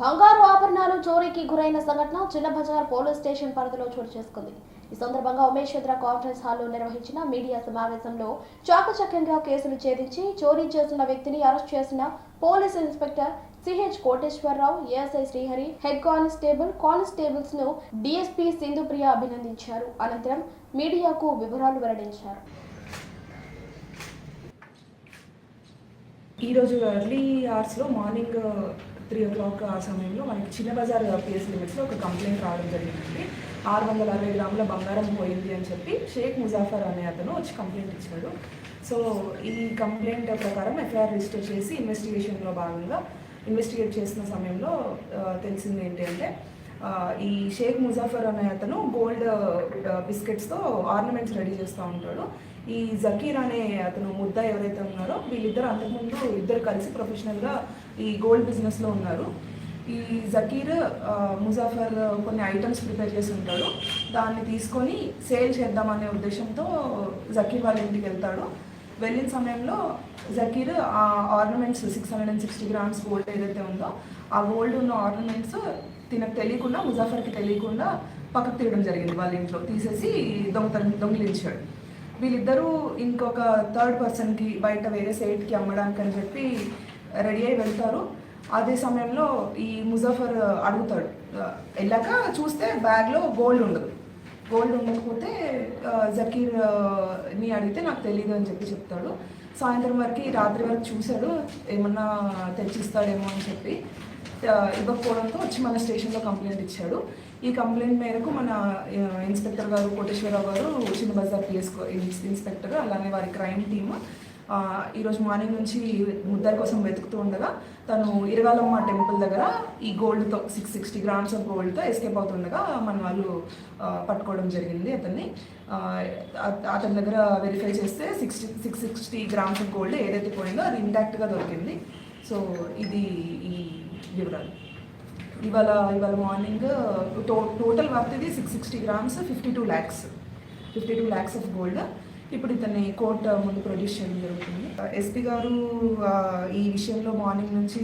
బంగారు ఆభరణాలు చోరీకి గురైన సంఘటన చిన్న బజార్ పోలీస్ స్టేషన్ పరిధిలో చోటు చేసుకుంది. ఈ సందర్భంగా ఉమేశ్వర కాన్ఫరెన్స్ హాల్లో నిర్వహించిన మీడియా సమావేశంలో చాకచక్యంగా కేసులు ఛేదించి చోరీ చేసిన వ్యక్తిని అరెస్ట్ చేసిన police inspector CH Koteswara Rao ASI Srihari head constable కానిస్టేబుల్స్ను DSP Sindhupriya అభినందించారు. అనంతరం మీడియాకు వివరాలు వెల్లడించారు. ఈరోజు ఎర్లీ అవర్స్లో మార్నింగ్ త్రీ ఓ క్లాక్ ఆ సమయంలో మనకి చిన్న బజార్ పిఎస్ లిమిట్స్లో ఒక కంప్లైంట్ రావడం జరిగింది ఆరు వందల అరవై గ్రాముల బంగారం పోయింది అని చెప్పి షేక్ ముజాఫర్ అనే అతను వచ్చి కంప్లైంట్ ఇచ్చాడు. సో ఈ కంప్లైంట్ ప్రకారం ఎఫ్ఐఆర్ రిజిస్టర్ చేసి ఇన్వెస్టిగేషన్లో భాగంగా ఇన్వెస్టిగేట్ చేసిన సమయంలో తెలిసింది ఏంటి అంటే ఈ షేక్ ముజాఫర్ అనే అతను గోల్డ్ బిస్కెట్స్తో ఆర్నమెంట్స్ రెడీ చేస్తూ ఉంటాడు. ఈ జకీర్ అనే అతను ముద్ద ఎవరైతే ఉన్నారో వీళ్ళిద్దరు అంతకుముందు ఇద్దరు కలిసి ప్రొఫెషనల్గా ఈ గోల్డ్ బిజినెస్లో ఉన్నారు. ఈ జకీర్ ముజాఫర్ కొన్ని ఐటమ్స్ ప్రిపేర్ చేసి ఉంటాడు. దాన్ని తీసుకొని సేల్ చేద్దామనే ఉద్దేశంతో జకీర్ వాళ్ళ ఇంటికి వెళ్తాడు. వెళ్ళిన సమయంలో జకీర్ ఆ ornaments six hundred and sixty grams gold ఏదైతే ఉందో ఆ గోల్డ్ ఉన్న ఆర్నమెంట్స్ తినకు తెలియకుండా ముజాఫర్కి తెలియకుండా పక్కకు తీయడం జరిగింది వాళ్ళ ఇంట్లో. తీసేసి దొంగతనం దొంగిలించాడు. వీళ్ళిద్దరూ ఇంకొక థర్డ్ పర్సన్కి బయట వేరే సైడ్కి అమ్మడానికి అని చెప్పి రెడీ అయి వెళ్తారు. అదే సమయంలో ఈ ముజాఫర్ అడుగుతాడు వెళ్ళాక చూస్తే బ్యాగ్లో గోల్డ్ ఉండదు. గోల్డ్ ఉండకపోతే జకీర్ని జకీర్ని అడిగితే నాకు తెలియదు అని చెప్పి చెప్తాడు. సాయంత్రం వరకు రాత్రి వరకు చూశాడు. ఏమన్నా తెచ్చిస్తాడేమో అని చెప్పి ఇవ్వకపోవడంతో వచ్చి మన స్టేషన్లో కంప్లైంట్ ఇచ్చాడు. ఈ కంప్లైంట్ మేరకు మన ఇన్స్పెక్టర్ గారు కోటేశ్వరరావు గారు చిన్న బజార్ పిఎస్ ఇన్స్పెక్టర్ అలానే వారి క్రైమ్ టీమ్ ఈరోజు మార్నింగ్ నుంచి ముద్దాయి కోసం వెతుకుతూ ఉండగా తను ఇరగాలమ్మ టెంపుల్ దగ్గర ఈ గోల్డ్తో సిక్స్ సిక్స్టీ గ్రామ్స్ ఆఫ్ గోల్డ్తో ఎస్కేప్ అవుతుండగా మన వాళ్ళు పట్టుకోవడం జరిగింది అతన్ని. అతని దగ్గర వెరిఫై చేస్తే sixty six sixty grams of gold ఏదైతే పోయిందో అది ఇంటాక్ట్గా దొరికింది. సో ఇది ఈ వివరాలు. ఇవాళ ఇవాళ మార్నింగ్ టో టోటల్ వర్త్ ఇది six sixty grams fifty two lakhs fifty two lakhs of gold ఇప్పుడు ఇతన్ని కోర్టు ముందు ప్రొడ్యూస్ చేయడం జరుగుతుంది. ఎస్పీ గారు ఈ విషయంలో మార్నింగ్ నుంచి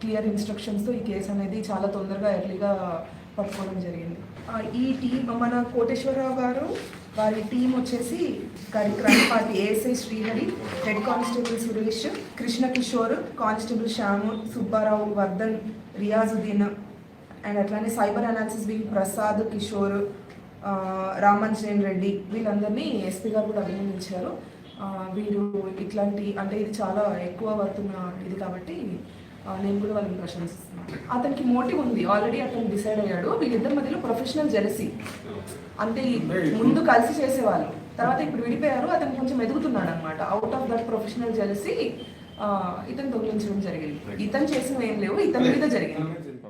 క్లియర్ ఇన్స్ట్రక్షన్స్తో ఈ కేసు అనేది చాలా తొందరగా ఎర్లీగా పట్టుకోవడం జరిగింది. ఈ టీం మన కోటేశ్వరరావు గారు వారి టీం వచ్చేసి గారి crime party ASI Srihari head constable Suresh Krishna Kishore constable Shyamu Subba Rao Vardhan Riyazuddin and అట్లానే cyber analysis wing Prasad Kishore Ramanjaneya Reddy వీళ్ళందరినీ ఎస్పీ గారు కూడా అభినందించారు. ఆ, వీరు ఇట్లాంటి అంటే ఇది చాలా ఎక్కువ వర్తున్న ఇది కాబట్టి నేను కూడా వాళ్ళని ప్రశంసిస్తున్నాను. అతనికి మోటివ్ ఉంది. ఆల్రెడీ అతను డిసైడ్ అయ్యాడు. వీళ్ళిద్దరి మధ్యలో ప్రొఫెషనల్ జెరసీ అంటే ముందు కలిసి చేసేవాళ్ళు. తర్వాత ఇప్పుడు విడిపోయారు. అతను కొంచెం ఎదుగుతున్నాడు అనమాట out of that professional jersey ఇతను దొంగిలించడం జరిగింది. ఇతను చేసినవి ఏం లేవు. ఇతని మీద జరిగింది.